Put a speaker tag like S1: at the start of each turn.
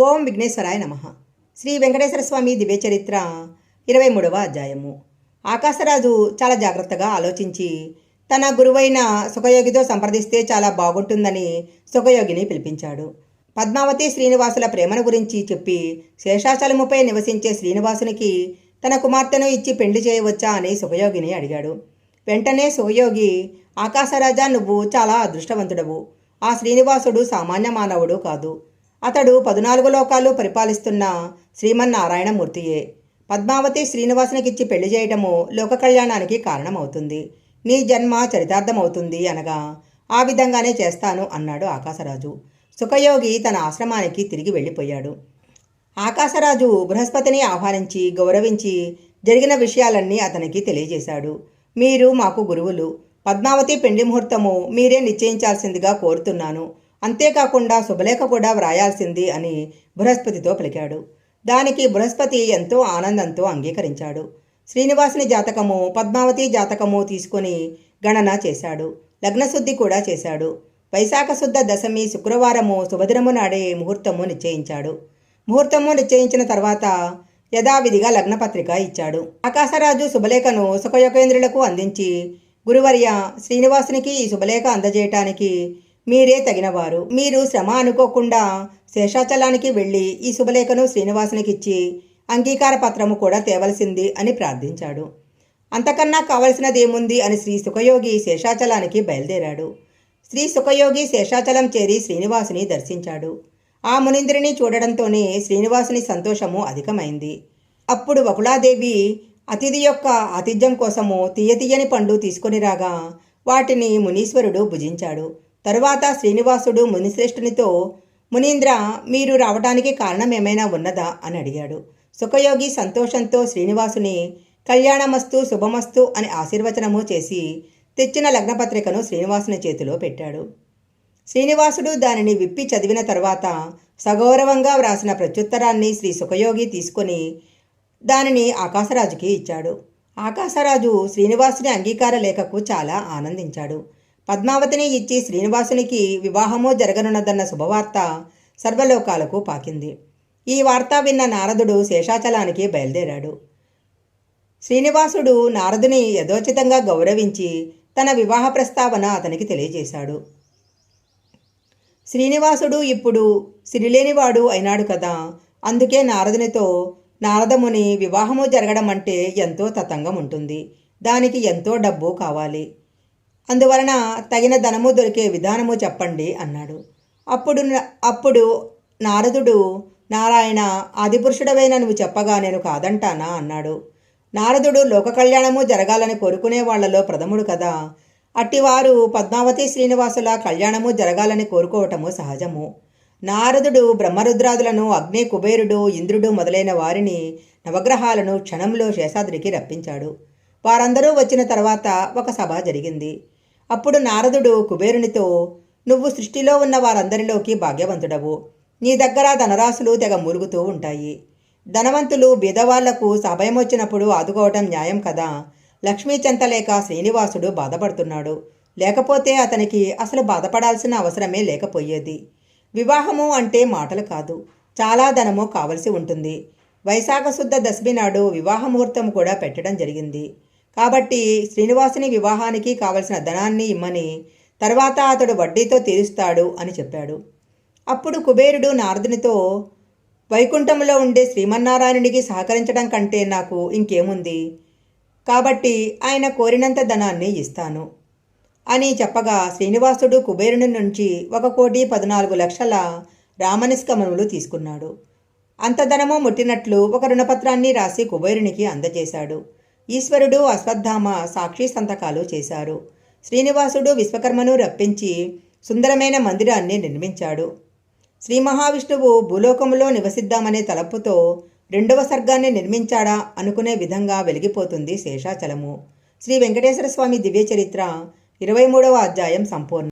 S1: ఓం విఘ్నేశ్వరాయ నమ. శ్రీ వెంకటేశ్వర స్వామి దివ్య చరిత్ర ఇరవై మూడవ అధ్యాయము. ఆకాశరాజు చాలా జాగ్రత్తగా ఆలోచించి తన గురువైన సుఖయోగితో సంప్రదిస్తే చాలా బాగుంటుందని సుఖయోగిని పిలిపించాడు. పద్మావతి శ్రీనివాసుల ప్రేమను గురించి చెప్పి శేషాచలముపై నివసించే శ్రీనివాసునికి తన కుమార్తెను ఇచ్చి పెళ్ళి చేయవచ్చా అని సుఖయోగిని అడిగాడు. వెంటనే సుఖయోగి ఆకాశరాజా నువ్వు చాలా అదృష్టవంతుడవు. ఆ శ్రీనివాసుడు సామాన్య మానవుడు కాదు. అతడు పద్నాలుగు లోకాలు పరిపాలిస్తున్న శ్రీమన్నారాయణమూర్తియే. పద్మావతి శ్రీనివాసునికిచ్చి పెళ్ళి చేయటము లోక కళ్యాణానికి కారణమవుతుంది. నీ జన్మ చరితార్థమవుతుంది అనగా ఆ విధంగానే చేస్తాను అన్నాడు ఆకాశరాజు. సుఖయోగి తన ఆశ్రమానికి తిరిగి వెళ్ళిపోయాడు. ఆకాశరాజు బృహస్పతిని ఆహ్వానించి గౌరవించి జరిగిన విషయాలన్నీ అతనికి తెలియజేశాడు. మీరు మాకు గురువులు. పద్మావతి పెండి ముహూర్తము మీరే నిశ్చయించాల్సిందిగా కోరుతున్నాను. అంతేకాకుండా శుభలేఖ కూడా వ్రాయాల్సింది అని బృహస్పతితో పలికాడు. దానికి బృహస్పతి ఎంతో ఆనందంతో అంగీకరించాడు. శ్రీనివాసుని జాతకము పద్మావతి జాతకము తీసుకొని గణన చేశాడు. లగ్నశుద్ధి కూడా చేశాడు. వైశాఖ శుద్ధ దశమి శుక్రవారము శుభదినము నాడే ముహూర్తము నిశ్చయించాడు. ముహూర్తము నిశ్చయించిన తర్వాత యథావిధిగా లగ్నపత్రిక ఇచ్చాడు. ఆకాశరాజు శుభలేఖను సుఖయోగేంద్రులకు అందించి గురువర్య శ్రీనివాసునికి ఈ శుభలేఖ అందజేయటానికి మీరే తగినవారు. మీరు శ్రమ అనుకోకుండా శేషాచలానికి వెళ్ళి ఈ శుభలేఖను శ్రీనివాసునికి ఇచ్చి అంగీకార పత్రము కూడా తేవలసింది అని ప్రార్థించాడు. అంతకన్నా కావలసినదేముంది అని శ్రీ సుఖయోగి శేషాచలానికి బయలుదేరాడు. శ్రీ సుఖయోగి శేషాచలం చేరి శ్రీనివాసుని దర్శించాడు. ఆ మునింద్రిని చూడడంతోనే శ్రీనివాసుని సంతోషము అధికమైంది. అప్పుడు వకుళాదేవి అతిథి యొక్క ఆతిథ్యం కోసము తీయతీయని పండు తీసుకొని రాగా వాటిని మునీశ్వరుడు భుజించాడు. తరువాత శ్రీనివాసుడు మునిశ్రేష్ఠునితో మునీంద్ర మీరు రావడానికి కారణం ఏమైనా ఉన్నదా? అని అడిగాడు. సుఖయోగి సంతోషంతో శ్రీనివాసుని కళ్యాణమస్తు శుభమస్తు అని ఆశీర్వచనము చేసి తెచ్చిన లగ్నపత్రికను శ్రీనివాసుని చేతిలో పెట్టాడు. శ్రీనివాసుడు దానిని విప్పి చదివిన తరువాత సగౌరవంగా వ్రాసిన ప్రత్యుత్తరాన్ని శ్రీ సుఖయోగి తీసుకొని దానిని ఆకాశరాజుకి ఇచ్చాడు. ఆకాశరాజు శ్రీనివాసుని అంగీకార లేఖకు చాలా ఆనందించాడు. పద్మావతిని ఇచ్చి శ్రీనివాసునికి వివాహము జరగనున్నదన్న శుభవార్త సర్వలోకాలకు పాకింది. ఈ వార్త విన్న నారదుడు శేషాచలానికి బయలుదేరాడు. శ్రీనివాసుడు నారదుని యథోచితంగా గౌరవించి తన వివాహ ప్రస్తావన అతనికి తెలియజేశాడు. శ్రీనివాసుడు ఇప్పుడు సిరిలేనివాడు అయినాడు కదా అందుకే నారదునితో నారదముని వివాహము జరగడం అంటే ఎంతో తతంగం ఉంటుంది దానికి ఎంతో డబ్బు కావాలి. అందువలన తగిన ధనము దొరికే విధానము చెప్పండి అన్నాడు. అప్పుడు అప్పుడు నారదుడు నారాయణ ఆదిపురుషుడవైన నువ్వు చెప్పగా నేను కాదంటానా? అన్నాడు. నారదుడు లోక కళ్యాణము జరగాలని కోరుకునే వాళ్ళలో ప్రథముడు కదా. అట్టివారు పద్మావతి శ్రీనివాసుల కళ్యాణము జరగాలని కోరుకోవటము సహజము. నారదుడు బ్రహ్మరుద్రాదులను అగ్ని కుబేరుడు ఇంద్రుడు మొదలైన వారిని నవగ్రహాలను క్షణంలో శేషాద్రికి రప్పించాడు. వారందరూ వచ్చిన తర్వాత ఒక సభ జరిగింది. అప్పుడు నారదుడు కుబేరునితో నువ్వు సృష్టిలో ఉన్న వారందరిలోకి భాగ్యవంతుడవు. నీ దగ్గర ధనరాశులు తెగ మూలుగుతూ ఉంటాయి. ధనవంతులు బీదవాళ్ళకు సభయం వచ్చినప్పుడు ఆదుకోవటం న్యాయం కదా. లక్ష్మీ చెంతలేక శ్రీనివాసుడు బాధపడుతున్నాడు. లేకపోతే అతనికి అసలు బాధపడాల్సిన అవసరమే లేకపోయేది. వివాహము అంటే మాటలు కాదు. చాలా ధనము కావలసి ఉంటుంది. వైశాఖ శుద్ధ దశమి నాడు వివాహ ముహూర్తం కూడా పెట్టడం జరిగింది. కాబట్టి శ్రీనివాసుని వివాహానికి కావలసిన ధనాన్ని ఇమ్మని తర్వాత అతడు వడ్డీతో తీరుస్తాడు అని చెప్పాడు. అప్పుడు కుబేరుడు నారదునితో వైకుంఠంలో ఉండే శ్రీమన్నారాయణుడికి సహకరించడం కంటే నాకు ఇంకేముంది? కాబట్టి ఆయన కోరినంత ధనాన్ని ఇస్తాను. అని చెప్పగా శ్రీనివాసుడు కుబేరుని నుంచి ఒక కోటి పద్నాలుగు లక్షల రామనిష్కమనులు తీసుకున్నాడు. అంత ధనము ముట్టినట్లు ఒక రుణపత్రాన్ని రాసి కుబేరునికి అందజేశాడు. ఈశ్వరుడు అశ్వత్థామ సాక్షి సంతకాలు చేశారు. శ్రీనివాసుడు విశ్వకర్మను రప్పించి సుందరమైన మందిరాన్ని నిర్మించాడు. శ్రీ మహావిష్ణువు భూలోకంలో నివసిద్దామనే తలపుతో రెండవ సర్గాన్ని నిర్మించాడా అనుకునే విధంగా వెలిగిపోతుంది శేషాచలము. శ్రీ వెంకటేశ్వర స్వామి దివ్య చరిత్ర ఇరవై మూడవ అధ్యాయం సంపూర్ణ.